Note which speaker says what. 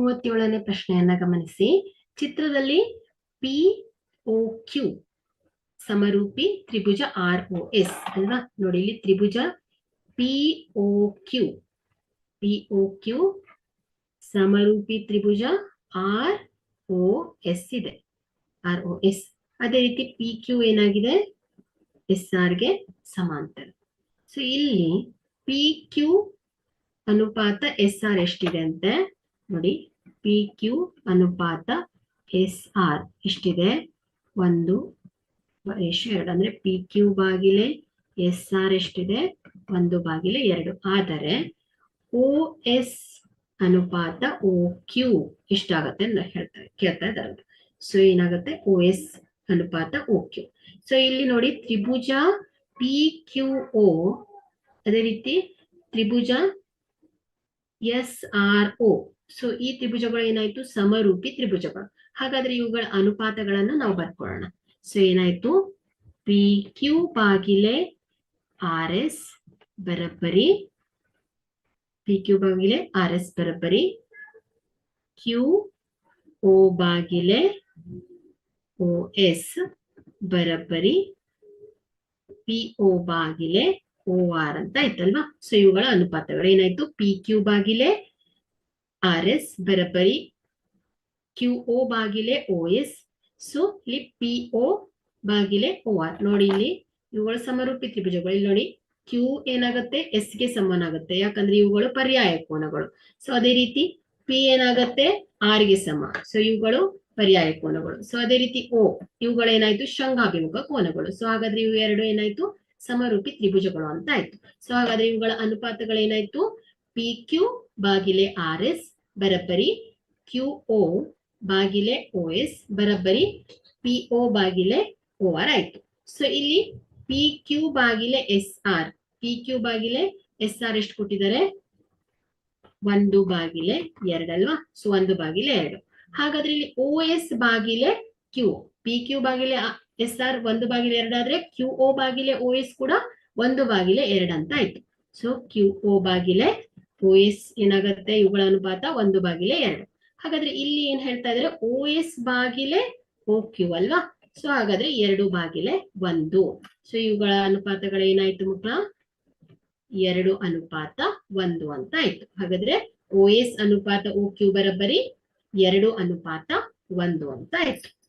Speaker 1: ಮೂವತ್ತೇಳನೇ ಪ್ರಶ್ನೆಯನ್ನ ಗಮನಿಸಿ. ಚಿತ್ರದಲ್ಲಿ ಪಿ ಒ ಕ್ಯೂ ಸಮರೂಪಿ ತ್ರಿಭುಜ ಆರ್ ಒ ಎಸ್ ಅಲ್ವಾ? ನೋಡಿ, ಇಲ್ಲಿ ತ್ರಿಭುಜ P O Q P O Q ಸಮರೂಪಿ ತ್ರಿಭುಜ ಆರ್ ಒ ಎಸ್ ಇದೆ. ಆರ್ ಒ ಎಸ್ ಅದೇ ರೀತಿ ಪಿ ಕ್ಯೂ ಏನಾಗಿದೆ? ಎಸ್ ಆರ್ಗೆ ಸಮಾಂತರ. ಸೊ ಇಲ್ಲಿ ಪಿ ಕ್ಯೂ ಅನುಪಾತ ಎಸ್ ಆರ್ ಎಷ್ಟಿದೆ ಅಂತೆ? ನೋಡಿ ಪಿ ಕ್ಯೂ ಅನುಪಾತ ಎಸ್ ಆರ್ ಎಷ್ಟಿದೆ? ಒಂದು ಎರಡು, ಅಂದ್ರೆ ಪಿ ಕ್ಯೂ ಬಾಗಿಲೆ ಎಸ್ ಆರ್ ಎಷ್ಟಿದೆ? ಒಂದು ಬಾಗಿಲೆ ಎರಡು. ಆದರೆ ಓ ಎಸ್ ಅನುಪಾತ ಓ ಕ್ಯೂ ಎಷ್ಟಾಗತ್ತೆ ಅಂತ ಹೇಳ್ತಾರೆ, ಕೇಳ್ತಾ ಇದ್ದಾರೆ ಸೊ ಏನಾಗುತ್ತೆ? ಒ ಎಸ್ ಅನುಪಾತ ಓ ಕ್ಯೂ ಸೊ ಇಲ್ಲಿ ನೋಡಿ ತ್ರಿಭುಜ ಪಿ ಕ್ಯೂ ಓ ಅದೇ ರೀತಿ ತ್ರಿಭುಜ ಎಸ್ ಆರ್ ಒ ಸೊ ಈ ತ್ರಿಭುಜಗಳು ಏನಾಯ್ತು? ಸಮರೂಪಿ ತ್ರಿಭುಜಗಳು. ಹಾಗಾದ್ರೆ ಇವುಗಳ ಅನುಪಾತಗಳನ್ನು ನಾವು ಬರ್ಕೊಳ್ಳೋಣ. ಸೊ ಏನಾಯ್ತು? ಪಿ ಕ್ಯೂ ಬಾಗಿಲೆ ಆರ್ ಎಸ್ ಬರಬ್ಬರಿ. ಪಿ ಕ್ಯೂ ಬಾಗಿಲೆ ಆರ್ ಎಸ್ ಬರಬ್ಬರಿ. ಕ್ಯೂ ಓ ಬಾಗಿಲೆ ಓ ಎಸ್ ಬರಬ್ಬರಿ. ಪಿ ಓ ಬಾಗಿಲೆ ಓ ಆರ್ ಅಂತ ಇತ್ತಲ್ವಾ? ಸೊ ಇವುಗಳ ಅನುಪಾತಗಳು ಏನಾಯ್ತು? ಪಿ ಕ್ಯೂ ಬಾಗಿಲೆ ಆರ್ ಎಸ್ ಬರಬರಿ, ಕ್ಯೂ ಒ ಬಾಗಿಲೆ ಓ ಎಸ್, ಸೊ ಇಲ್ಲಿ ಪಿ ಬಾಗಿಲೆ ಓ ಆರ್. ನೋಡಿ ಇಲ್ಲಿ ಇವುಗಳು ಸಮರೂಪಿ ತ್ರಿಭುಜಗಳು. ಇಲ್ಲಿ ನೋಡಿ, ಕ್ಯೂ ಏನಾಗುತ್ತೆ? ಎಸ್ಗೆ ಸಮನಾಗುತ್ತೆ. ಯಾಕಂದ್ರೆ ಇವುಗಳು ಪರ್ಯಾಯ ಕೋನಗಳು. ಸೊ ಅದೇ ರೀತಿ ಪಿ ಏನಾಗುತ್ತೆ? ಆರ್ಗೆ ಸಮ. ಸೊ ಇವುಗಳು ಪರ್ಯಾಯ ಕೋನಗಳು. ಸೊ ಅದೇ ರೀತಿ ಓ, ಇವುಗಳು ಏನಾಯ್ತು? ಶಂಗಾಭಿಮುಖ ಕೋನಗಳು. ಸೊ ಹಾಗಾದ್ರೆ ಇವು ಎರಡು ಏನಾಯ್ತು? ಸಮರೂಪಿ ತ್ರಿಭುಜಗಳು ಅಂತ ಆಯ್ತು. ಸೊ ಹಾಗಾದ್ರೆ ಇವುಗಳ ಅನುಪಾತಗಳು ಏನಾಯ್ತು? ಪಿ ಕ್ಯೂ ಬಾಗಿಲೆ ಆರ್ ಎಸ್ ಬರಬ್ಬರಿ. ಕ್ಯೂ ಓ ಬಾಗಿಲೆ ಓ ಎಸ್ ಬರಬ್ಬರಿ. ಪಿ ಒ ಬಾಗಿಲೆ ಓ ಆರ್ ಆಯ್ತು. ಸೊ ಇಲ್ಲಿ ಪಿ ಕ್ಯೂ ಬಾಗಿಲೆ ಎಸ್ ಆರ್ ಪಿ ಕ್ಯೂ ಬಾಗಿಲೆ ಎಸ್ ಆರ್ ಎಷ್ಟು ಕೊಟ್ಟಿದ್ದಾರೆ? ಒಂದು ಬಾಗಿಲೆ ಎರಡಲ್ವಾ ಸೊ ಒಂದು ಬಾಗಿಲೆ ಎರಡು. ಹಾಗಾದ್ರೆ ಇಲ್ಲಿ ಓ ಎಸ್ ಬಾಗಿಲೆ ಕ್ಯೂ ಪಿ ಕ್ಯೂ ಬಾಗಿಲೆ ಎಸ್ ಆರ್ ಒಂದು ಬಾಗಿಲೆ ಎರಡಾದ್ರೆ ಕ್ಯೂ ಒ ಬಾಗಿಲೆ ಓ ಎಸ್ ಕೂಡ ಒಂದು ಬಾಗಿಲೆ ಎರಡು ಅಂತ ಆಯ್ತು. ಸೊ ಕ್ಯೂ ಒ ಬಾಗಿಲೆ ಓ ಎಸ್ ಏನಾಗತ್ತೆ? ಇವುಗಳ ಅನುಪಾತ ಒಂದು ಬಾಗಿಲೆ ಎರಡು. ಹಾಗಾದ್ರೆ ಇಲ್ಲಿ ಏನ್ ಹೇಳ್ತಾ ಇದ್ರೆ ಓ ಎಸ್ ಬಾಗಿಲೆ ಓ ಕ್ಯೂ ಅಲ್ವಾ? ಸೊ ಹಾಗಾದ್ರೆ ಎರಡು ಬಾಗಿಲೆ ಒಂದು. ಸೊ ಇವುಗಳ ಅನುಪಾತಗಳು ಏನಾಯ್ತು ಮಕ್ಕಳ? ಎರಡು ಅನುಪಾತ ಒಂದು ಅಂತ ಆಯ್ತು. ಹಾಗಾದ್ರೆ ಓ ಎಸ್ ಅನುಪಾತ ಓ ಕ್ಯೂ ಬರಬ್ಬರಿ ಎರಡು ಅನುಪಾತ ಒಂದು ಅಂತ ಆಯ್ತು.